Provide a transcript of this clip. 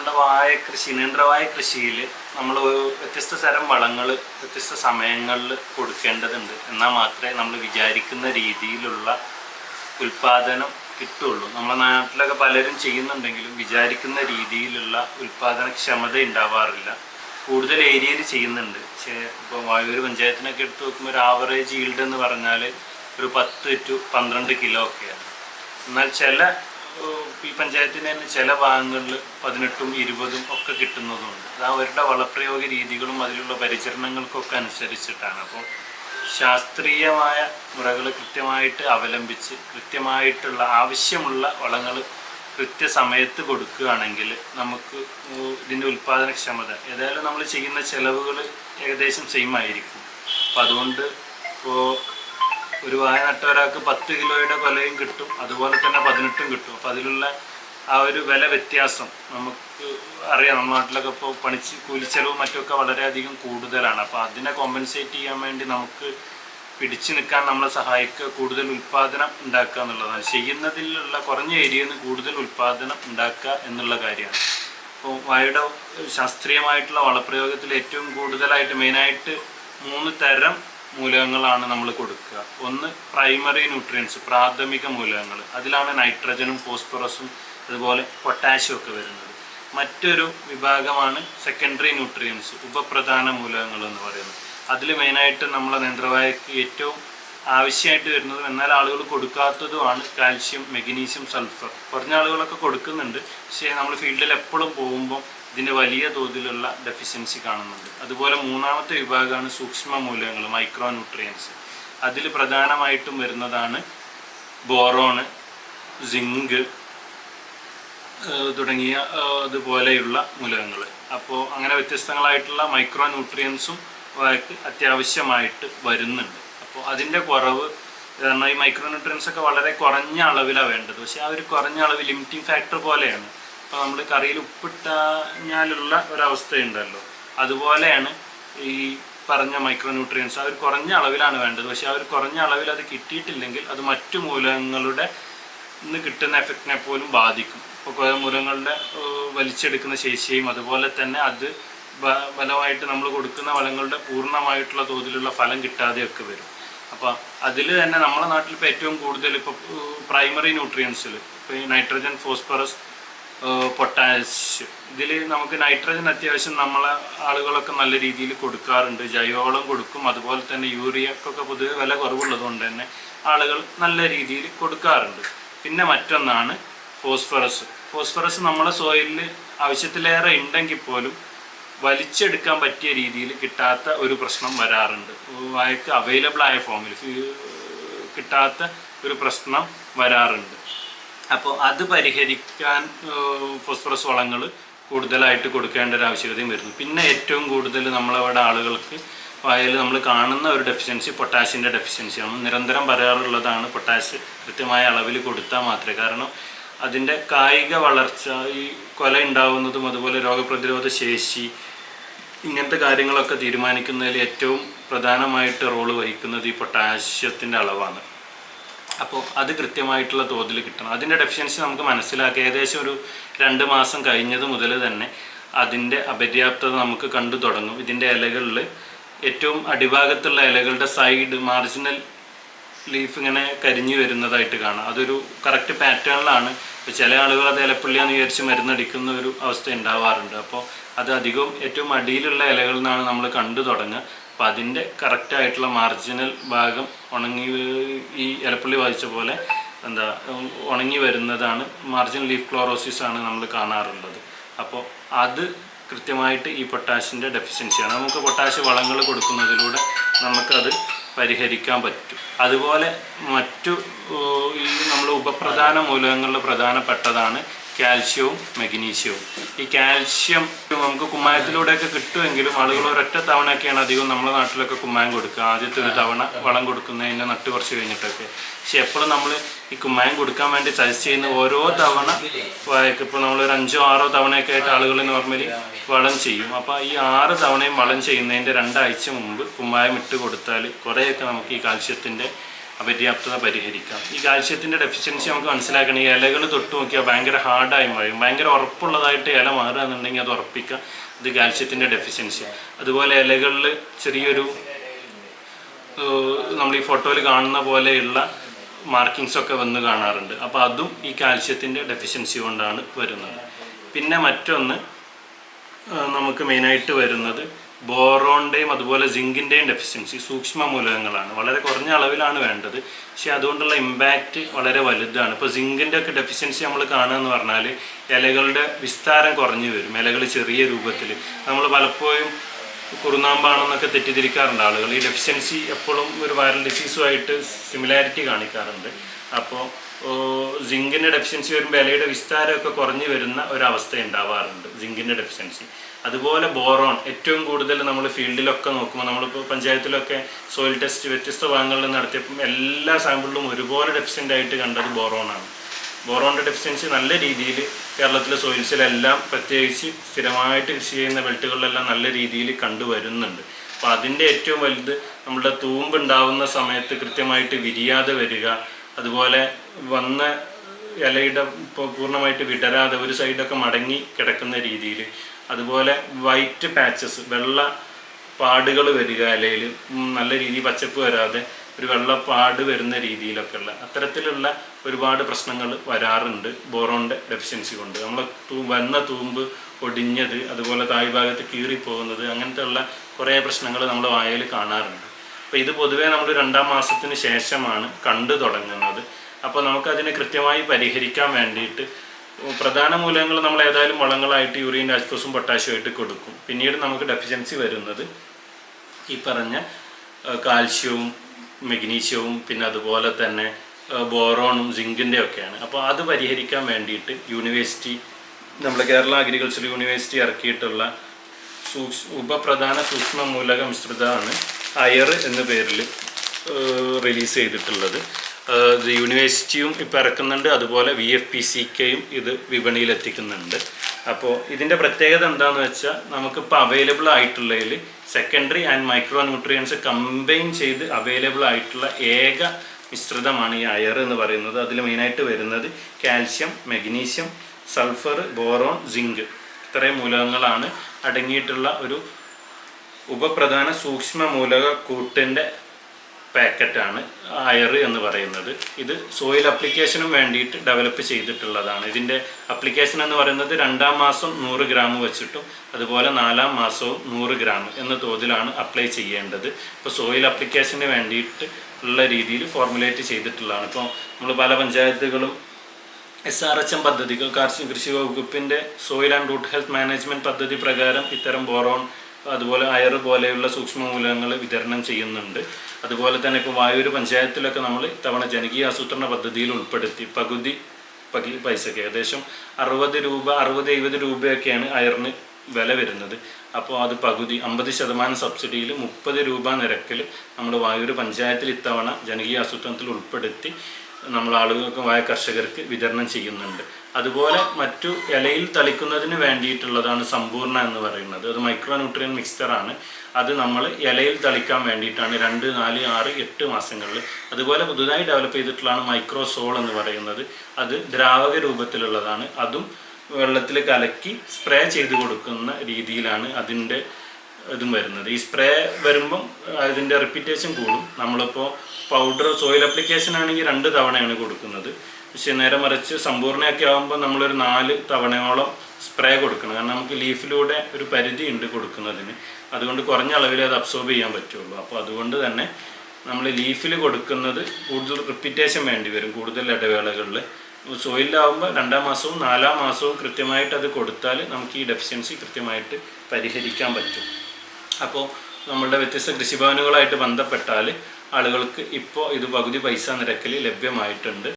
നമ്മുടെ വാഴ കൃഷി നേന്ത്രവാഴ കൃഷിയിൽ നമ്മൾ വ്യത്യസ്ത തരം വളങ്ങൾ വ്യത്യസ്ത സമയങ്ങളിൽ കൊടുക്കേണ്ടതുണ്ട്. എന്നാൽ മാത്രമേ നമ്മൾ വിചാരിക്കുന്ന രീതിയിലുള്ള ഉൽപാദനം കിട്ടുള്ളൂ. നമ്മുടെ നാട്ടിലൊക്കെ പലരും ചെയ്യുന്നുണ്ടെങ്കിലും വിചാരിക്കുന്ന രീതിയിലുള്ള ഉൽപാദനക്ഷമത ഉണ്ടാവാറില്ല. കൂടുതൽ ഏരിയയിൽ ചെയ്യുന്നുണ്ട്. പക്ഷേ ഇപ്പോൾ വായൂർ പഞ്ചായത്തിനൊക്കെ എടുത്ത് നോക്കുമ്പോൾ ഒരു ആവറേജ് ഈൽഡ് എന്ന് പറഞ്ഞാൽ ഒരു പത്ത് ടു പന്ത്രണ്ട് കിലോ ഒക്കെയാണ്. എന്നാൽ ചില ഈ പഞ്ചായത്തിന് തന്നെ ചില ഭാഗങ്ങളിൽ പതിനെട്ടും ഇരുപതും ഒക്കെ കിട്ടുന്നതുണ്ട്. അത് അവരുടെ വളപ്രയോഗ രീതികളും അതിലുള്ള പരിചരണങ്ങൾക്കൊക്കെ അനുസരിച്ചിട്ടാണ്. അപ്പോൾ ശാസ്ത്രീയമായ മുറകൾ കൃത്യമായിട്ട് അവലംബിച്ച് കൃത്യമായിട്ടുള്ള ആവശ്യമുള്ള വളങ്ങൾ കൃത്യസമയത്ത് കൊടുക്കുകയാണെങ്കിൽ നമുക്ക് ഇതിന്റെ ഉൽപ്പാദനക്ഷമത ഏതായാലും നമ്മൾ ചെയ്യുന്ന ചിലവുകൾ ഏകദേശം സെയിം ആയിരിക്കും. അപ്പോൾ അതുകൊണ്ട് ഇപ്പോൾ ഒരു വായ നട്ട ഒരാൾക്ക് പത്ത് കിലോയുടെ വിലയും കിട്ടും അതുപോലെ തന്നെ പതിനെട്ടും കിട്ടും. അപ്പം അതിലുള്ള ആ ഒരു വില വ്യത്യാസം നമുക്ക് അറിയാം. നമ്മുടെ നാട്ടിലൊക്കെ ഇപ്പോൾ പണിച്ച് കൂലിച്ചെലവും മറ്റുമൊക്കെ വളരെയധികം കൂടുതലാണ്. അപ്പോൾ അതിനെ കോമ്പൻസേറ്റ് ചെയ്യാൻ വേണ്ടി നമുക്ക് പിടിച്ചു നിൽക്കാൻ നമ്മളെ സഹായിക്കുക കൂടുതൽ ഉൽപ്പാദനം ഉണ്ടാക്കുക എന്നുള്ളതാണ്. ചെയ്യുന്നതിലുള്ള കുറഞ്ഞ ഏരിയയിൽ നിന്ന് കൂടുതൽ ഉൽപ്പാദനം ഉണ്ടാക്കുക എന്നുള്ള കാര്യമാണ്. അപ്പോൾ വായുടെ ശാസ്ത്രീയമായിട്ടുള്ള വളപ്രയോഗത്തിൽ ഏറ്റവും കൂടുതലായിട്ട് മെയിനായിട്ട് മൂന്ന് തരം മൂലകങ്ങളാണ് നമ്മൾ കൊടുക്കുക. ഒന്ന് പ്രൈമറി ന്യൂട്രിയൻസ് പ്രാഥമിക മൂലകങ്ങൾ. അതിലാണ് നൈട്രജനും ഫോസ്ഫറസും അതുപോലെ പൊട്ടാഷ്യം ഒക്കെ വരുന്നത്. മറ്റൊരു വിഭാഗമാണ് സെക്കൻഡറി ന്യൂട്രിയൻസ് ഉപപ്രധാന മൂലകങ്ങൾ എന്ന് പറയുന്നത്. അതിൽ മെയിനായിട്ട് നമ്മളെ നേന്ത്രവായക്ക് ഏറ്റവും ആവശ്യമായിട്ട് വരുന്നതും എന്നാൽ ആളുകൾ കൊടുക്കാത്തതുമാണ് കാൽഷ്യം മെഗ്നീഷ്യം സൾഫർ കുറഞ്ഞ ആളുകളൊക്കെ കൊടുക്കുന്നുണ്ട്. പക്ഷേ നമ്മൾ ഫീൽഡിൽ എപ്പോഴും പോകുമ്പോൾ ഇതിന്റെ വലിയ തോതിലുള്ള ഡെഫിഷ്യൻസി കാണുന്നുണ്ട്. അതുപോലെ മൂന്നാമത്തെ വിഭാഗമാണ് സൂക്ഷ്മ മൂലകങ്ങൾ മൈക്രോ ന്യൂട്രിയൻസ് അതിൽ പ്രധാനമായിട്ടും വരുന്നതാണ് ബോറോണ് സിങ്ക് തുടങ്ങിയ അതുപോലെയുള്ള മൂലകങ്ങൾ. അപ്പോൾ അങ്ങനെ വ്യത്യസ്തങ്ങളായിട്ടുള്ള മൈക്രോ ന്യൂട്രിയൻസും അവർക്ക് അത്യാവശ്യമായിട്ട് വരുന്നുണ്ട്. അപ്പോൾ അതിന്റെ കുറവ് കാരണം ഈ മൈക്രോ ന്യൂട്രിയൻസ് ഒക്കെ വളരെ കുറഞ്ഞ അളവിലാണ് വേണ്ടത്. പക്ഷേ ആ ഒരു കുറഞ്ഞ അളവ് ലിമിറ്റിംഗ് ഫാക്ടർ പോലെയാണ്. ഇപ്പോൾ നമ്മൾ കറിയിൽ ഉപ്പിട്ടാഞ്ഞാലുള്ള ഒരവസ്ഥയുണ്ടല്ലോ. അതുപോലെയാണ് ഈ പറഞ്ഞ മൈക്രോ ന്യൂട്രിയൻസ് കുറഞ്ഞ അളവിലാണ് വേണ്ടത്. പക്ഷേ അവർ കുറഞ്ഞ അളവിൽ അത് കിട്ടിയിട്ടില്ലെങ്കിൽ അത് മറ്റു മൂലങ്ങളുടെ നിന്ന് കിട്ടുന്ന എഫക്റ്റിനെ പോലും ബാധിക്കും. ഇപ്പോൾ മൂലങ്ങളുടെ വലിച്ചെടുക്കുന്ന ശേഷിയും അതുപോലെ തന്നെ അത് ഫലമായിട്ട് നമ്മൾ കൊടുക്കുന്ന വളങ്ങളുടെ പൂർണമായിട്ടുള്ള തോതിലുള്ള ഫലം കിട്ടാതെയൊക്കെ വരും. അപ്പോൾ അതിൽ തന്നെ നമ്മുടെ നാട്ടിൽ ഇപ്പോൾ ഏറ്റവും കൂടുതൽ ഇപ്പോൾ പ്രൈമറി ന്യൂട്രിയൻസിൽ ഇപ്പോൾ നൈട്രജൻ ഫോസ്ഫറസ് പൊട്ടാഷ്യം ഇതിൽ നമുക്ക് നൈട്രജൻ അത്യാവശ്യം നമ്മളെ ആളുകളൊക്കെ നല്ല രീതിയിൽ കൊടുക്കാറുണ്ട്. ജൈവവളം കൊടുക്കും. അതുപോലെ തന്നെ യൂറിയക്കൊക്കെ പൊതുവെ വില കുറവുള്ളത് കൊണ്ട് തന്നെ ആളുകൾ നല്ല രീതിയിൽ കൊടുക്കാറുണ്ട്. പിന്നെ മറ്റൊന്നാണ് ഫോസ്ഫറസ്. ഫോസ്ഫറസ് നമ്മളെ സോയിലിൽ ആവശ്യത്തിലേറെ ഉണ്ടെങ്കിൽ പോലും വലിച്ചെടുക്കാൻ പറ്റിയ രീതിയിൽ കിട്ടാത്ത ഒരു പ്രശ്നം വരാറുണ്ട്. അയക്ക് അവൈലബിൾ ആയ ഫോമിൽ കിട്ടാത്ത ഒരു പ്രശ്നം വരാറുണ്ട്. അപ്പോൾ അത് പരിഹരിക്കാൻ ഫോസ്ഫറസ് വളങ്ങൾ കൂടുതലായിട്ട് കൊടുക്കേണ്ട ഒരു ആവശ്യകതയും വരുന്നു. പിന്നെ ഏറ്റവും കൂടുതൽ നമ്മളവിടെ ആളുകൾക്ക് വായയിൽ നമ്മൾ കാണുന്ന ഒരു ഡെഫിഷ്യൻസി പൊട്ടാഷ്യന്റെ ഡെഫിഷ്യൻസിയാണ് നിരന്തരം പറയാറുള്ളതാണ് പൊട്ടാഷ് കൃത്യമായ അളവിൽ കൊടുത്താൽ മാത്രമേ. കാരണം അതിന്റെ കായിക വളർച്ച ഈ കൊല ഉണ്ടാവുന്നതും അതുപോലെ രോഗപ്രതിരോധ ശേഷി ഇങ്ങനത്തെ കാര്യങ്ങളൊക്കെ തീരുമാനിക്കുന്നതിൽ ഏറ്റവും പ്രധാനമായിട്ട് റോൾ വഹിക്കുന്നത് ഈ പൊട്ടാഷ്യത്തിന്റെ അളവാണ്. അപ്പോൾ അത് കൃത്യമായിട്ടുള്ള തോതിൽ കിട്ടണം. അതിന്റെ ഡെഫിഷ്യൻസി നമുക്ക് മനസ്സിലാക്കി. ഏകദേശം ഒരു രണ്ട് മാസം കഴിഞ്ഞത് മുതൽ തന്നെ അതിന്റെ അപര്യാപ്തത നമുക്ക് കണ്ടു തുടങ്ങും. ഇതിന്റെ ഇലകളിൽ ഏറ്റവും അടിഭാഗത്തുള്ള ഇലകളുടെ സൈഡ് മാർജിനൽ ലീഫ് ഇങ്ങനെ കരിഞ്ഞു വരുന്നതായിട്ട് കാണാം. അതൊരു കറക്റ്റ് പാറ്റേണിലാണ് ചില ആളുകൾ അത് ഇലപ്പുള്ളിയാന്ന് വിചാരിച്ച് മരുന്നടിക്കുന്ന ഒരു അവസ്ഥ ഉണ്ടാവാറുണ്ട്. അപ്പോൾ അത് അധികവും ഏറ്റവും അടിയിലുള്ള ഇലകളിൽ നിന്നാണ് നമ്മൾ കണ്ടു തുടങ്ങുക. അപ്പോൾ അതിന്റെ കറക്റ്റായിട്ടുള്ള മാർജിനൽ ഭാഗം ഉണങ്ങി ഈ ഇലപ്പുള്ളി വായിച്ച പോലെ എന്താ ഉണങ്ങി വരുന്നതാണ് മാർജിനൽ ലീഫ് ക്ലോറോസിസ് ആണ് നമ്മൾ കാണാറുള്ളത്. അപ്പോൾ അത് കൃത്യമായിട്ട് ഈ പൊട്ടാഷിന്റെ ഡെഫിഷ്യൻസിയാണ് നമുക്ക് പൊട്ടാഷ് വളങ്ങൾ കൊടുക്കുന്നതിലൂടെ നമുക്കത് പരിഹരിക്കാൻ പറ്റും. അതുപോലെ മറ്റു ഈ നമ്മൾ ഉപപ്രധാന മൂലകങ്ങളിൽ പ്രധാനപ്പെട്ടതാണ് കാൽഷ്യവും മെഗ്നീഷ്യവും ഈ കാൽഷ്യം നമുക്ക് കുമ്മായത്തിലൂടെയൊക്കെ കിട്ടുമെങ്കിലും ആളുകൾ ഒരൊറ്റ തവണയൊക്കെയാണ് അധികം നമ്മുടെ നാട്ടിലൊക്കെ കുമ്മായം കൊടുക്കുക. ആദ്യത്തെ ഒരു തവണ വളം കൊടുക്കുന്നതിന് നട്ട് കുറച്ച് കഴിഞ്ഞിട്ടൊക്കെ. പക്ഷെ എപ്പോഴും നമ്മൾ ഈ കുമ്മായം കൊടുക്കാൻ വേണ്ടി സജസ്റ്റ് ചെയ്യുന്ന ഓരോ തവണ ഇപ്പോൾ ഒരു അഞ്ചോ ആറോ തവണയൊക്കെ ആയിട്ട് ആളുകൾ നോർമലി വളം ചെയ്യും. അപ്പോൾ ഈ ആറ് തവണയും വളം ചെയ്യുന്നതിന്റെ രണ്ടാഴ്ച മുമ്പ് കുമ്മായം ഇട്ട് കൊടുത്താൽ കുറേയൊക്കെ നമുക്ക് ഈ കാൽഷ്യത്തിന്റെ അപര്യാപ്തത പരിഹരിക്കാം. ഈ കാൽഷ്യത്തിന്റെ ഡെഫിഷ്യൻസി നമുക്ക് മനസ്സിലാക്കണം ഈ ഇലകൾ തൊട്ട് നോക്കിയാൽ ഭയങ്കര ഹാർഡായി മാറും. ഭയങ്കര ഉറപ്പുള്ളതായിട്ട് ഇല മാറുക എന്നുണ്ടെങ്കിൽ അത് ഉറപ്പിക്കുക. ഇത് കാൽഷ്യത്തിന്റെ ഡെഫിഷ്യൻസി അതുപോലെ ഇലകളിൽ ചെറിയൊരു നമ്മൾ ഈ ഫോട്ടോയിൽ കാണുന്ന പോലെയുള്ള മാർക്കിങ്സ് ഒക്കെ വന്ന് കാണാറുണ്ട്. അപ്പോൾ അതും ഈ കാൽഷ്യത്തിന്റെ ഡെഫിഷ്യൻസി കൊണ്ടാണ് വരുന്നത്. പിന്നെ മറ്റൊന്ന് നമുക്ക് മെയിനായിട്ട് വരുന്നത് ബോറോണിന്റെയും അതുപോലെ സിങ്കിന്റെയും ഡെഫിഷ്യൻസി സൂക്ഷ്മ മൂലകങ്ങളാണ്. വളരെ കുറഞ്ഞ അളവിലാണ് വേണ്ടത്. പക്ഷേ അതുകൊണ്ടുള്ള ഇമ്പാക്റ്റ് വളരെ വലുതാണ്. ഇപ്പോൾ സിങ്കിന്റെ ഒക്കെ ഡെഫിഷ്യൻസി നമ്മൾ കാണുക എന്ന് പറഞ്ഞാൽ ഇലകളുടെ വിസ്താരം കുറഞ്ഞു വരും. ഇലകൾ ചെറിയ രൂപത്തിൽ നമ്മൾ പലപ്പോഴും കുറുനാമ്പാണെന്നൊക്കെ തെറ്റിദ്ധരിക്കാറുണ്ട് ആളുകൾ ഈ ഡെഫിഷ്യൻസി എപ്പോഴും ഒരു വൈറൽ ഡിസീസുമായിട്ട് സിമിലാരിറ്റി കാണിക്കാറുണ്ട്. അപ്പോൾ സിങ്കിന്റെ ഡെഫിഷ്യൻസി വരുമ്പോൾ ഇലയുടെ വിസ്താരമൊക്കെ കുറഞ്ഞു വരുന്ന ഒരവസ്ഥ ഉണ്ടാവാറുണ്ട് സിങ്കിന്റെ ഡെഫിഷ്യൻസി അതുപോലെ ബോറോൺ ഏറ്റവും കൂടുതൽ നമ്മൾ ഫീൽഡിലൊക്കെ നോക്കുമ്പോൾ നമ്മളിപ്പോൾ പഞ്ചായത്തിലൊക്കെ സോയിൽ ടെസ്റ്റ് വ്യത്യസ്ത ഭാഗങ്ങളിൽ നടത്തിയപ്പം എല്ലാ സാമ്പിളിലും ഒരുപോലെ ഡെഫിഷ്യന്റ് ആയിട്ട് കണ്ടത് ബോറോണാണ് ബോറോണിന്റെ ഡെഫിഷ്യൻസി നല്ല രീതിയിൽ കേരളത്തിലെ സോയിൽസിലെല്ലാം പ്രത്യേകിച്ച് സ്ഥിരമായിട്ട് കൃഷി ചെയ്യുന്ന ബെൽറ്റുകളിലെല്ലാം നല്ല രീതിയിൽ കണ്ടുവരുന്നുണ്ട്. അപ്പോൾ അതിന്റെ ഏറ്റവും വലുത് നമ്മുടെ തൂമ്പ് ഉണ്ടാവുന്ന സമയത്ത് കൃത്യമായിട്ട് വിരിയാതെ വരിക അതുപോലെ വന്ന ഇലയുടെ ഇപ്പോൾ പൂർണമായിട്ട് വിടരാതെ ഒരു സൈഡൊക്കെ മടങ്ങി കിടക്കുന്ന രീതിയിൽ അതുപോലെ വൈറ്റ് പാച്ചസ് വെള്ള പാടുകൾ വരിക ഇലയിൽ നല്ല രീതിയിൽ പച്ചപ്പ് വരാതെ ഒരു വെള്ള പാട് വരുന്ന രീതിയിലൊക്കെ ഉള്ള. അത്തരത്തിലുള്ള ഒരുപാട് പ്രശ്നങ്ങൾ വരാറുണ്ട്. ബോറോണിന്റെ ഡെഫിഷ്യൻസി കൊണ്ട്. നമ്മൾ തൂ വന്ന തൂമ്പ് ഒടിഞ്ഞത് അതുപോലെ താഴ്ഭാഗത്ത് കീറിപ്പോകുന്നത് അങ്ങനത്തെ ഉള്ള കുറേ പ്രശ്നങ്ങൾ നമ്മൾ വായയിൽ കാണാറുണ്ട്. അപ്പോൾ ഇത് പൊതുവേ നമ്മൾ രണ്ടാം മാസത്തിന് ശേഷമാണ് കണ്ടു തുടങ്ങുന്നത്. അപ്പോൾ നമുക്കതിനെ കൃത്യമായി പരിഹരിക്കാൻ വേണ്ടിയിട്ട് പ്രധാന മൂലകങ്ങൾ നമ്മൾ ഏതായാലും വളങ്ങളായിട്ട് യൂറിയൻ രാജ്ഫോസും പൊട്ടാഷ്യം ആയിട്ട് കൊടുക്കും. പിന്നീട് നമുക്ക് ഡെഫിഷ്യൻസി വരുന്നത് ഈ പറഞ്ഞ കാൽഷ്യവും മെഗ്നീഷ്യവും പിന്നെ അതുപോലെ തന്നെ ബോറോണും സിങ്കിന്റെ ഒക്കെയാണ്. അപ്പോൾ അത് പരിഹരിക്കാൻ വേണ്ടിയിട്ട് യൂണിവേഴ്സിറ്റി നമ്മുടെ കേരള അഗ്രികൾച്ചർ യൂണിവേഴ്സിറ്റി ഇറക്കിയിട്ടുള്ള സൂക്ഷ് ഉപപ്രധാന സൂക്ഷ്മ മൂലക മിശ്രിതമാണ് അയർ എന്ന പേരിൽ റിലീസ് ചെയ്തിട്ടുള്ളത്. യൂണിവേഴ്സിറ്റിയും ഇപ്പോൾ ഇറക്കുന്നുണ്ട്. അതുപോലെ വി എഫ് പി സി കെയും ഇത് വിപണിയിൽ എത്തിക്കുന്നുണ്ട് അപ്പോൾ ഇതിന്റെ പ്രത്യേകത എന്താണെന്ന് വെച്ചാൽ നമുക്കിപ്പോൾ available ആയിട്ടുള്ളതിൽ secondary and micro nutrients combine ചെയ്ത് അവൈലബിൾ ആയിട്ടുള്ള ഏക മിശ്രിതമാണ് ഈ അയർ എന്ന് പറയുന്നത്. അതിൽ മെയിനായിട്ട് വരുന്നത് calcium magnesium sulphur boron zinc ഇത്രയും മൂലകങ്ങളാണ് അടങ്ങിയിട്ടുള്ള ഒരു ഉപപ്രധാന സൂക്ഷ്മ മൂലക കൂട്ടിന്റെ പാക്കറ്റാണ് അയർ എന്ന് പറയുന്നത്. ഇത് സോയിൽ അപ്ലിക്കേഷനും വേണ്ടിയിട്ട് ഡെവലപ്പ് ചെയ്തിട്ടുള്ളതാണ്. ഇതിന്റെ അപ്ലിക്കേഷൻ എന്ന് പറയുന്നത് രണ്ടാം മാസം നൂറ് ഗ്രാം വെച്ചിട്ടും അതുപോലെ നാലാം മാസവും നൂറ് ഗ്രാം എന്ന തോതിലാണ് അപ്ലൈ ചെയ്യേണ്ടത്. ഇപ്പോൾ സോയിൽ അപ്ലിക്കേഷന് വേണ്ടിയിട്ട് ഉള്ള രീതിയിൽ ഫോർമുലേറ്റ് ചെയ്തിട്ടുള്ളതാണ്. ഇപ്പോൾ നമ്മൾ പല പഞ്ചായത്തുകളും എസ് ആർ എച്ച് എം പദ്ധതികൾ കാർഷിക കൃഷി വകുപ്പിന്റെ soil and root health management പദ്ധതി പ്രകാരം ഇത്തരം ബോറോൺ അതുപോലെ അയർ പോലെയുള്ള സൂക്ഷ്മ മൂലകങ്ങൾ വിതരണം ചെയ്യുന്നുണ്ട്. അതുപോലെ തന്നെ ഇപ്പോൾ വായൂര് പഞ്ചായത്തിലൊക്കെ നമ്മൾ ഇത്തവണ ജനകീയ ആസൂത്രണ പദ്ധതിയിൽ ഉൾപ്പെടുത്തി. പകുതി പകി പൈസക്ക് ഏകദേശം അറുപത് രൂപ അറുപത് എഴുപത് രൂപയൊക്കെയാണ് അയറിന് വില വരുന്നത്. അപ്പോൾ അത് പകുതി അമ്പത് ശതമാനം സബ്സിഡിയിൽ മുപ്പത് രൂപ നിരക്കിൽ നമ്മൾ വായൂർ പഞ്ചായത്തിൽ ഇത്തവണ ജനകീയ ആസൂത്രണത്തിൽ ഉൾപ്പെടുത്തി നമ്മൾ ആളുകൾക്ക് വായ കർഷകർക്ക് വിതരണം ചെയ്യുന്നുണ്ട്. അതുപോലെ മറ്റു ഇലയിൽ തളിക്കുന്നതിന് വേണ്ടിയിട്ടുള്ളതാണ് സമ്പൂർണ എന്ന് പറയുന്നത്. അത് മൈക്രോ ന്യൂട്രിയൻ മിക്സ്ചറാണ് അത് നമ്മൾ ഇലയിൽ തളിക്കാൻ വേണ്ടിയിട്ടാണ് രണ്ട് നാല് ആറ് എട്ട് മാസങ്ങളിൽ. അതുപോലെ പുതുതായി ഡെവലപ്പ് ചെയ്തിട്ടുള്ളതാണ് മൈക്രോസോൾ എന്ന് പറയുന്നത്. അത് ദ്രാവക രൂപത്തിലുള്ളതാണ്. അതും വെള്ളത്തിൽ കലക്കി സ്പ്രേ ചെയ്ത് കൊടുക്കുന്ന രീതിയിലാണ് അതിന്റെ ഇതും വരുന്നത്. ഈ സ്പ്രേ വരുമ്പം അതിന്റെ റിപ്പീറ്റേഷൻ കൂടും. നമ്മളിപ്പോൾ പൗഡർ സോയിൽ അപ്ലിക്കേഷൻ ആണെങ്കിൽ രണ്ട് തവണയാണ് കൊടുക്കുന്നത്. പക്ഷേ നേരെ മറിച്ച് സമ്പൂർണയൊക്കെ ആകുമ്പോൾ നമ്മളൊരു നാല് തവണയോളം സ്പ്രേ കൊടുക്കണം. കാരണം നമുക്ക് ലീഫിലൂടെ ഒരു പരിധി ഉണ്ട് കൊടുക്കുന്നതിന്. അതുകൊണ്ട് കുറഞ്ഞ അളവിൽ അത് അബ്സോർബ് ചെയ്യാൻ പറ്റുള്ളൂ. അപ്പോൾ അതുകൊണ്ട് തന്നെ നമ്മൾ ലീഫിൽ കൊടുക്കുന്നത് കൂടുതൽ റിപ്പീറ്റേഷൻ വേണ്ടി വരും. കൂടുതൽ ഇടവേളകളിൽ. സോയിലാവുമ്പോൾ രണ്ടാം മാസവും നാലാം മാസവും കൃത്യമായിട്ട് അത് കൊടുത്താൽ നമുക്ക് ഈ ഡെഫിഷ്യൻസി കൃത്യമായിട്ട് പരിഹരിക്കാൻ പറ്റും. അപ്പോൾ നമ്മളുടെ വ്യത്യസ്ത കൃഷിഭവനുകളായിട്ട് ബന്ധപ്പെട്ടാൽ ആളുകൾക്ക് ഇപ്പോൾ ഇത് പകുതി പൈസ നിരക്കിൽ ലഭ്യമായിട്ടുണ്ട്.